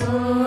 Oh.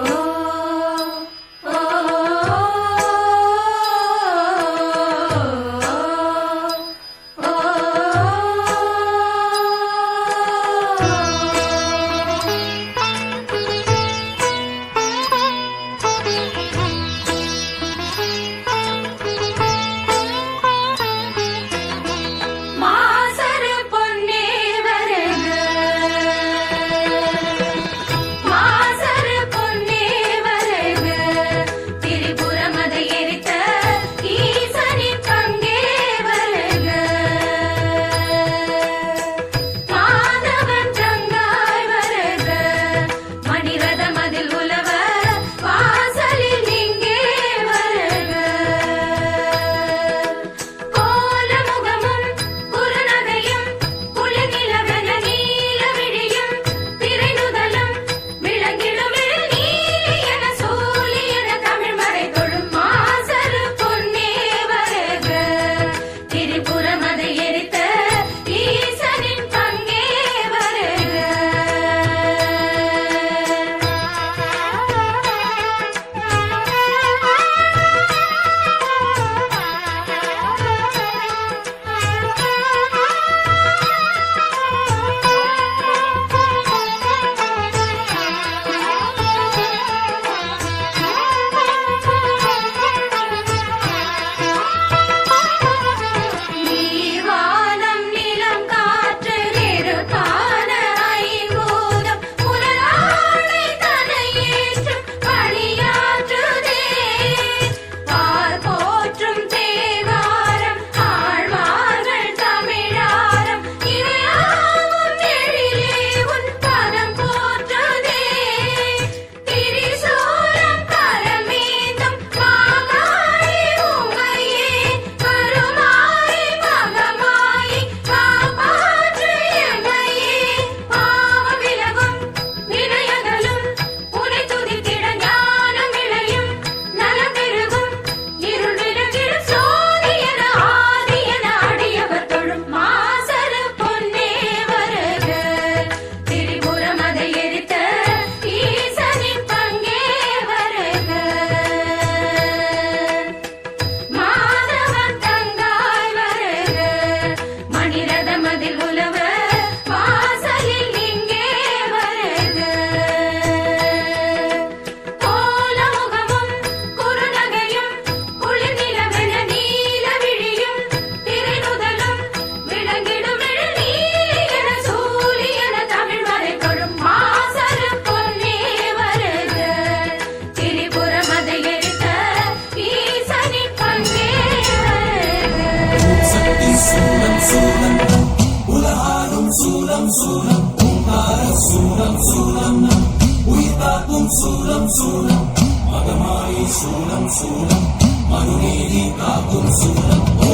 சூலம் சூலம் ஓங்கார சூலம் சூலம் உயிர் காக்கும் சூலம் சூலம் மகமாயி சூலம் சூலம் மனுநீதி காக்கும் சூலம் ஓ